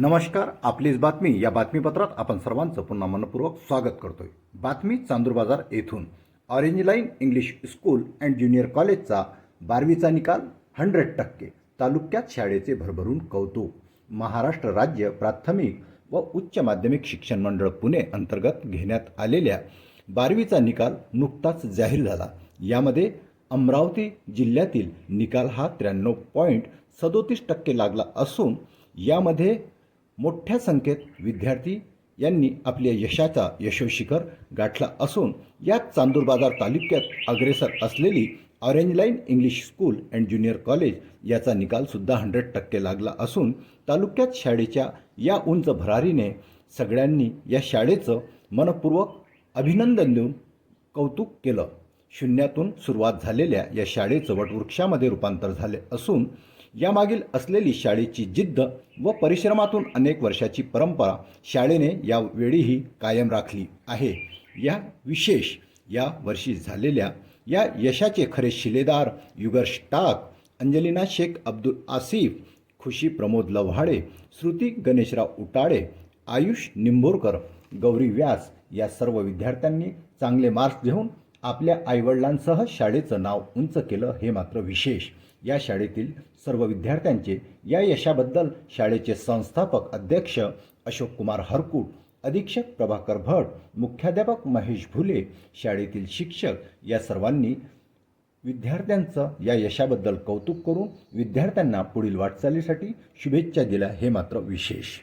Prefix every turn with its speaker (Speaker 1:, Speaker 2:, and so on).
Speaker 1: नमस्कार आपलीच बातमी. या बातमीपत्रात आपण सर्वांचं पुन्हा मनपूर्वक स्वागत करतोय. बातमी चांदूर बाजार येथून. Orange Line English School and Junior कॉलेजचा बारवीचा निकाल हंड्रेड टक्के. तालुक्यात शाळेचे भरभरून कौतुक. महाराष्ट्र राज्य प्राथमिक व उच्च माध्यमिक शिक्षण मंडळ पुणे अंतर्गत घेण्यात आलेल्या बारवीचा निकाल नुकताच जाहीर झाला. यामध्ये अमरावती जिल्ह्यातील निकाल हा त्र्याण्णव पॉईंट सदोतीस टक्के लागला असून यामध्ये मोठ्या संख्येत विद्यार्थी यांनी आपल्या यशाचा यशोशिखर गाठला असून यात चांदूर बाजार तालुक्यात अग्रेसर असलेली Orange Line English School and Junior College याचा निकालसुद्धा हंड्रेड टक्के लागला असून तालुक्यात शाळेच्या या उंच भरारीने सगळ्यांनी या शाळेचं मनपूर्वक अभिनंदन देऊन कौतुक केलं. शून्यातून सुरुवात झालेल्या या शाळेचं वटवृक्षामध्ये रूपांतर झाले असून यामागील असलेली शाळेची जिद्द व परिश्रमातून अनेक वर्षाची परंपरा शाळेने यावेळीही कायम राखली आहे. या विशेष या वर्षी झालेल्या या यशाचे खरे शिलेदार युगर्ष टाक अंजलिना शेख अब्दुल आसिफ खुशी प्रमोद लव्हाडे श्रुती गणेशराव उटाळे आयुष निंबोरकर गौरी व्यास या सर्व विद्यार्थ्यांनी चांगले मार्क्स घेऊन आपल्या आईवडिलांसह शाळेचं नाव उंच केलं हे मात्र विशेष. या शाळेतील सर्व विद्यार्थ्यांचे या यशाबद्दल शाळेचे संस्थापक अध्यक्ष अशोक कुमार हरकूट अधीक्षक प्रभाकर भट मुख्याध्यापक महेश भुले शाळेतील शिक्षक या सर्वांनी विद्यार्थ्यांचं या यशाबद्दल कौतुक करून विद्यार्थ्यांना पुढील वाटचालीसाठी शुभेच्छा दिल्या हे मात्र विशेष.